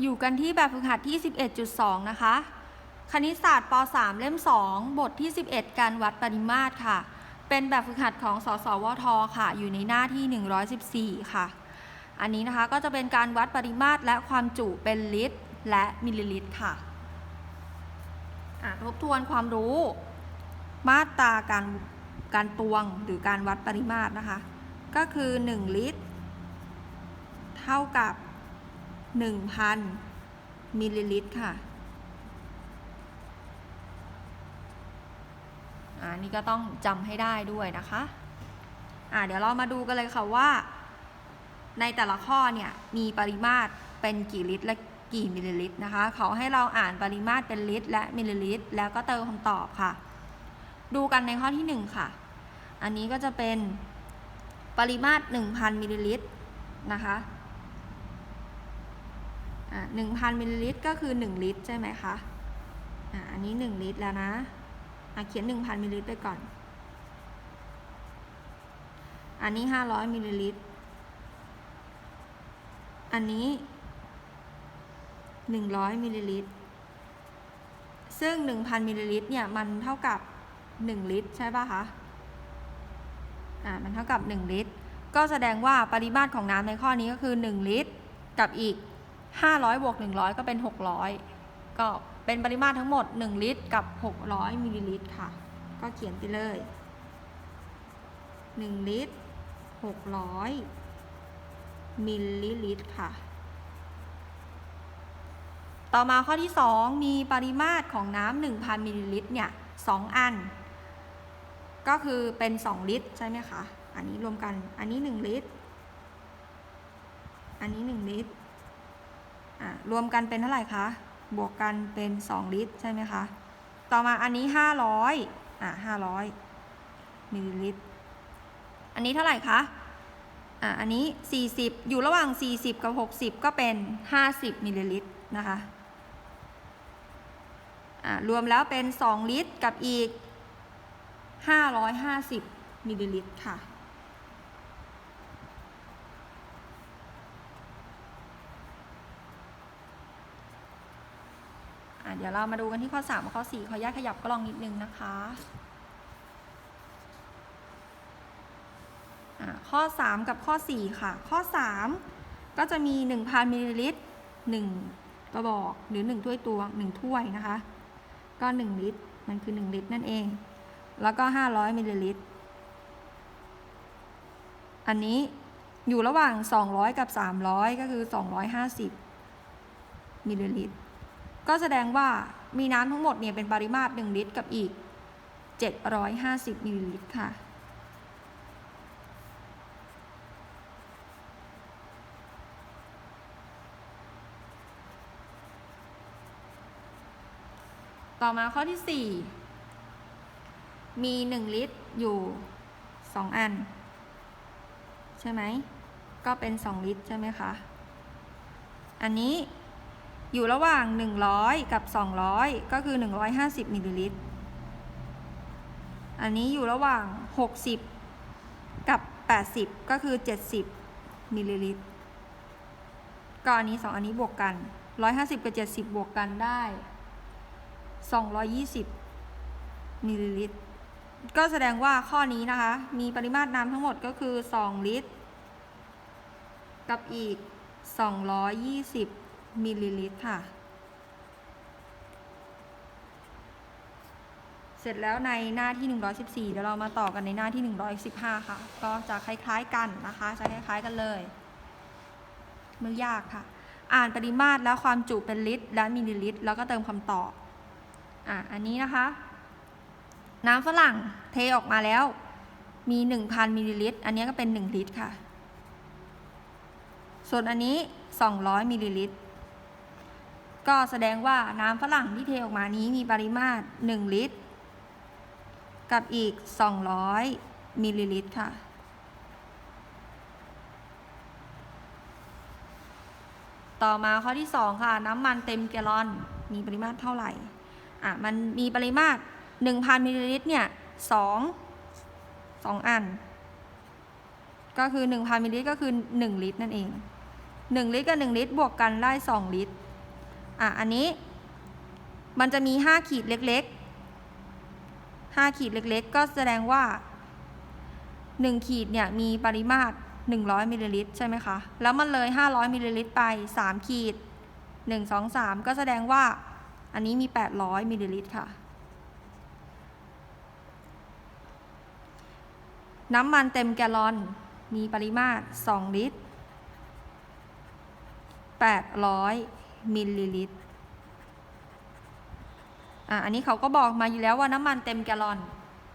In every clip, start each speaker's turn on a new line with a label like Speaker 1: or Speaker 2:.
Speaker 1: อยู่กันที่แบบฝึกหัดที่ 11.2 นะคะ คณิตศาสตร์ป .3 เล่ม 2 บทที่ 11 การวัดปริมาตรค่ะ เป็นแบบฝึกหัดของสสวทค่ะ อยู่ในหน้าที่ 114 ค่ะ อันนี้นะคะก็จะเป็นการวัดปริมาตรและความจุเป็นลิตร และมิลลิลิตรค่ะทบทวนความรู้ มาตราการการตวงหรือการวัดปริมาตรนะคะ ก็คือ 1 ลิตร เท่ากับ 1,000 มิลลิลิตรค่ะอ่านี่ก็ต้องจำให้ได้ด้วยนะคะอ่าเดี๋ยวเรามาดูกันเลยค่ะว่า ในแต่ละข้อเนี่ยมีปริมาตรเป็นกี่ลิตรและกี่มิลลิลิตรนะคะ เขาให้เราอ่านปริมาตรเป็นลิตรและมิลลิลิตร แล้วก็เติมคำตอบค่ะ ดูกันในข้อที่ 1 ค่ะ อันนี้ก็จะเป็นปริมาตร 1,000 มิลลิลิตรนะคะ อ่า1,000มิลลิลิตรก็คือ 1 ลิตรใช่ไหมคะอ่าอันนี้ 1 ลิตรแล้วนะอะเขียน 1,000มิลลิลิตรไปก่อน อันนี้ 500มิลลิลิตร อันนี้ 100มิลลิลิตร ซึ่ง 1,000มิลลิลิตรเนี่ยมันเท่ากับ 1 ลิตรใช่ป่ะคะอ่ามันเท่ากับ 1 ลิตร ก็แสดงว่าปริมาตรของน้ำในข้อนี้ก็คือ 1 ลิตรกับอีก 500บวก100 ก็เป็น 600 ก็เป็นปริมาตรทั้งหมด 1 ลิตรกับ 600มิลลิลิตรค่ะ ก็เขียนไปเลย 1 ลิตร 600มิลลิลิตรค่ะ ต่อมาข้อที่ 2 มีปริมาตรของน้ำ1,000มิลลิลิตรเนี่ย2อัน ก็คือเป็น 2 ลิตรใช่ไหมคะ อันนี้รวมกัน อันนี้ 1 ลิตร อันนี้ 1 ลิตร รวมกันเป็นเท่าไหร่คะ บวกกันเป็น 2 ลิตรใช่ไหมคะ ต่อมาอันนี้ 500อ่า500มิลลิลิตร อันนี้เท่าไหร่คะ อ่าอันนี้ 40 อยู่ระหว่าง 40 กับ 60 ก็เป็น 50มิลลิลิตรนะคะ อ่ารวมแล้วเป็น 2 ลิตรกับอีก 550มิลลิลิตรค่ะ อะเดี๋ยวเรามาดูกันที่ข้อ3กับข้อ4ขออนุญาตขยับก็ลองนิดนึงนะคะอะข้อ 3 กับข้อ 4 ค่ะ ข้อ 3 ก็จะมี 1,000มิลลิลิตร1กระบอกหรือ 1 ถ้วยตวง1ถ้วยนะคะ ก็ 1 ลิตร มันคือ 1 ลิตรนั่นเอง แล้วก็ 500มิลลิลิตร อันนี้อยู่ระหว่าง 200 กับ 300 ก็คือ 250มิลลิลิตร ก็แสดงว่ามีน้ำทั้งหมดเนี่ยเป็นปริมาตร 1 ลิตรกับอีก 750มิลลิลิตรค่ะต่อมาข้อที่ 4 มี 1 ลิตรอยู่ 2 อัน ใช่ไหม ก็เป็น 2 ลิตรใช่ไหมคะ อันนี้ อยู่ระหว่าง 100 กับ 200 ก็คือ 150มิลลิลิตร อันนี้อยู่ระหว่าง 60 กับ 80 ก็คือ 70มิลลิลิตรก็อันนี้ 2 อันนี้บวกกัน 150 กับ 70 บวกกันได้ 220มิลลิลิตร ก็แสดงว่าข้อนี้นะคะ มีปริมาตรน้ำทั้งหมดก็คือ 2 ลิตร กับอีก 220 มิลลิลิตรค่ะ เสร็จแล้วในหน้าที่ 114 เดี๋ยวเรามาต่อกันในหน้าที่ 115 ค่ะ ก็จะคล้ายๆกันนะคะ จะคล้ายๆกันเลยไม่ยากค่ะ อ่านปริมาตรแล้วความจุเป็นลิตร และมิลลิลิตร แล้วก็เติมคำตอบ อะ อันนี้นะคะ น้ำฝรั่งเทออกมาแล้ว มี 1,000 มิลลิลิตร อันนี้ก็เป็น 1 ลิตรค่ะ ส่วนอันนี้ 200 มิลลิลิตร ก็แสดงว่าน้ำฝรั่งที่เทออกมานี้มีปริมาตร 1 ลิตร กับอีก 200 มิลลิลิตรค่ะ ต่อมาข้อที่ 2 ค่ะ น้ำมันเต็มแกลลอน มีปริมาตรเท่าไหร่ อะ มันมีปริมาตร 1,000 มิลลิลิตรเนี่ย2 2อัน ก็คือ 1,000 มิลลิลิตรก็คือ 1 ลิตรนั่นเอง 1 ลิตรกับ 1 ลิตรบวกกันได้ 2 ลิตร อะอันนี้มันจะมี 5 ขีดเล็กๆ 5 ขีดเล็กๆ ก็แสดงว่า 1 ขีดเนี่ยมีปริมาตร 100มิลลิลิตรใช่ไหมคะ แล้วมันเลย 500มิลลิลิตรไป 3 ขีด 1 2 3 ก็แสดงว่าอันนี้มี 800มิลลิลิตรค่ะ น้ำมันเต็มแกลลอนมีปริมาตร 2 ลิตร 800 มิลลิลิตรอะอันนี้เขาก็บอกมาอยู่แล้วว่าน้ำมันเต็มแกลลอน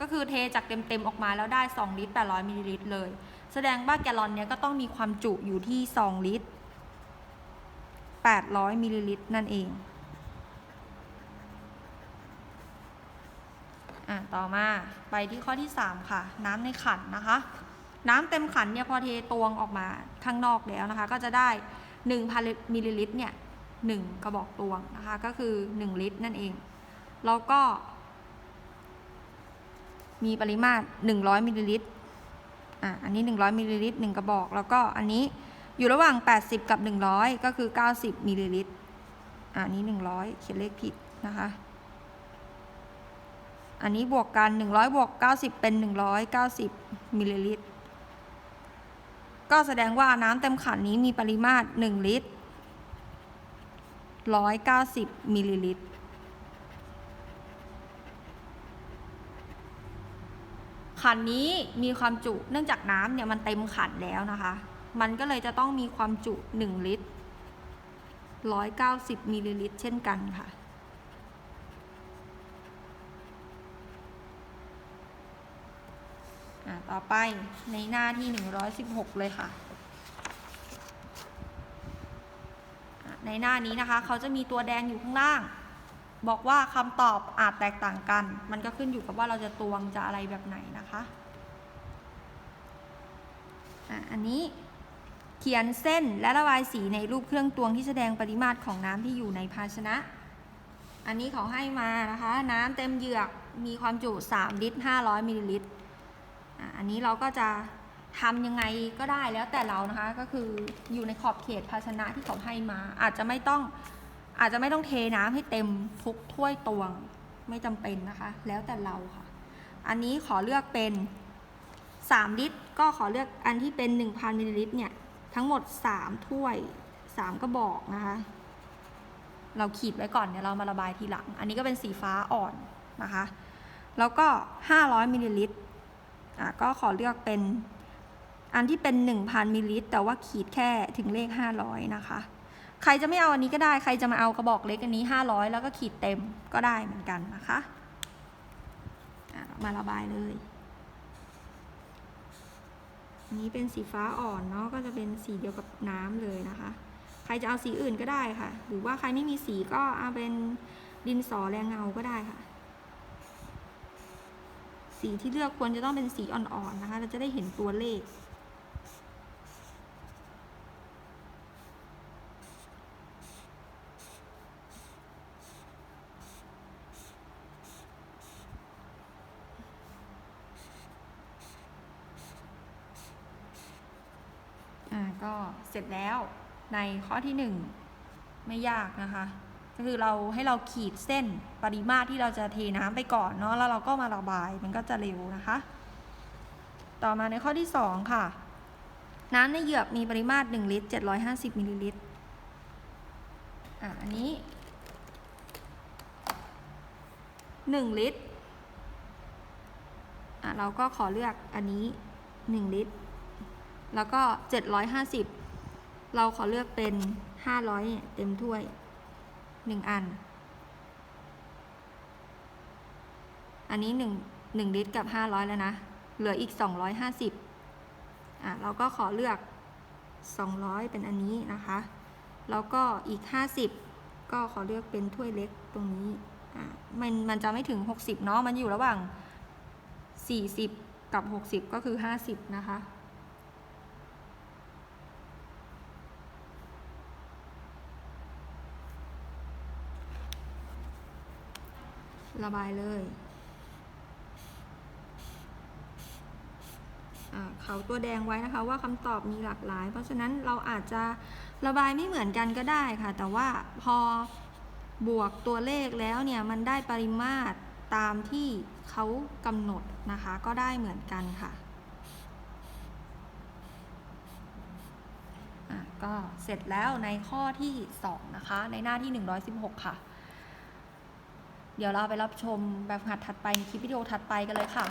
Speaker 1: ก็คือเทจากเต็มๆออกมาแล้วได้ 2 ลิตร 800มิลลิลิตรเลย แสดงว่าแกลลอนเนี้ยก็ต้องมีความจุอยู่ที่ 2 ลิตร 800มิลลิลิตรนั่นเองอะต่อมาไปที่ข้อที่ 3 ค่ะ น้ำในขันนะคะ น้ำเต็มขันเนี่ยพอเทตวงออกมาข้างนอกแล้วนะคะ ก็จะได้1,000มิลลิลิตรเนี่ย 1 กระบอกตวงนะคะ ก็คือ 1 ลิตรนั่นเอง แล้วก็ มีปริมาตร 100มิลลิลิตรอะอันนี้ 100มิลลิลิตร1กระบอก แล้วก็อันนี้อยู่ระหว่าง 80 กับ 100 ก็คือ 90มิลลิลิตรอะอันนี้ 100 เขียนเลขผิดนะคะ อันนี้บวกกัน 100 บวก 90 เป็น 190มิลลิลิตรก็แสดงว่าน้ำเต็มขันนี้มีปริมาตร 1 ลิตร 190มิลลิลิตร ขันนี้มีความจุเนื่องจากน้ำเนี่ยมันเต็มขันแล้วนะคะ มันก็เลยจะต้องมีความจุ 1 ลิตร 190มิลลิลิตร เช่นกันค่ะอะต่อไปในหน้าที่ 116 เลยค่ะอะ ในหน้านี้นะคะ เขาจะมีตัวแดงอยู่ข้างล่าง บอกว่าคำตอบอาจแตกต่างกัน มันก็ขึ้นอยู่กับว่าเราจะตวงจะอะไรแบบไหนนะคะอันนี้เขียนเส้นและระบายสีในรูปเครื่องตวงที่แสดงปริมาตรของน้ำที่อยู่ในภาชนะ อันนี้เขาให้มานะคะ น้ำเต็มเหยือกมีความจุ 3 ลิตร 500 มิลลิลิตรอันนี้เราก็จะ ทำยังไงก็ได้แล้วแต่เรานะคะก็คืออยู่ในขอบเขตภาชนะที่เขาให้มา อาจจะไม่ต้องอาจจะไม่ต้องเทน้ำให้เต็มทุกถ้วยตวงไม่จำเป็นนะคะ แล้วแต่เราค่ะ อันนี้ขอเลือกเป็น 3 ลิตร ก็ขอเลือกอันที่เป็น 1,000มิลลิลิตรเนี่ยทั้งหมด 3 ถ้วย 3 กระบอกนะคะ เราขีดไว้ก่อนเดี๋ยวเรามาระบายทีหลัง อันนี้ก็เป็นสีฟ้าอ่อนนะคะ แล้วก็ 500มิลลิลิตรอะก็ขอเลือกเป็น อันที่เป็น 1,000มิลลิลิตร แต่ว่าขีดแค่ถึงเลข 500 นะคะ ใครจะไม่เอาอันนี้ก็ได้ ใครจะมาเอากระบอกเล็กอันนี้ 500 แล้วก็ขีดเต็มก็ได้เหมือนกันนะคะมาระบายเลยอันนี้เป็นสีฟ้าอ่อนเนาะ ก็จะเป็นสีเดียวกับน้ำเลยนะคะ ใครจะเอาสีอื่นก็ได้ค่ะ หรือว่าใครไม่มีสีก็เอาเป็นดินสอแรงเงาก็ได้ค่ะ สีที่เลือกควรจะต้องเป็นสีอ่อนๆนะคะ เราจะได้เห็นตัวเลข ก็เสร็จแล้วในข้อที่หนึ่งไม่ยากนะคะ ก็คือเราให้เราขีดเส้นปริมาตรที่เราจะเทน้ำไปก่อนเนาะแล้วเราก็มาระบายมันก็จะเร็วนะคะ ต่อมาในข้อที่ 2 ค่ะ น้ำในเหยือกมีปริมาตร 1 ลิตร 750มิลลิลิตรอะอันนี้ 1 ลิตรอะเราก็ขอเลือกอันนี้ 1 ลิตร แล้วก็ 750 เราขอเลือกเป็น 500เนี่ยเต็มถ้วย 1 อัน อันนี้ 1 1 ลิตรกับ 500 แล้วนะ เหลืออีก 250 อะ เราก็ขอเลือก 200 เป็นอันนี้นะคะ แล้วก็อีก 50 ก็ขอเลือกเป็นถ้วยเล็กตรงนี้ อะ มันมันจะไม่ถึง 60 เนาะ มันอยู่ระหว่าง 40 กับ 60 ก็คือ 50 นะคะ ระบายเลยเขาตัวแดงไว้นะคะว่าคำตอบมีหลากหลาย เพราะฉะนั้นเราอาจจะระบายไม่เหมือนกันก็ได้ค่ะ แต่ว่าพอบวกตัวเลขแล้วเนี่ยมันได้ปริมาตรตามที่เขากำหนดนะคะก็ได้เหมือนกันค่ะอะก็เสร็จแล้วในข้อที่ 2 นะคะ ในหน้าที่ 116 ค่ะ เดี๋ยวเราไปรับชมแบบหัดถัดไปในคลิปวิดีโอถัดไปกันเลยค่ะ